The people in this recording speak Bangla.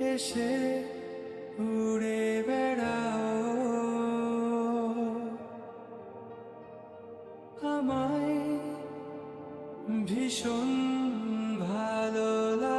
এসে উড়ে বেড়াও। আমায় ভীষণ ভালো লাগে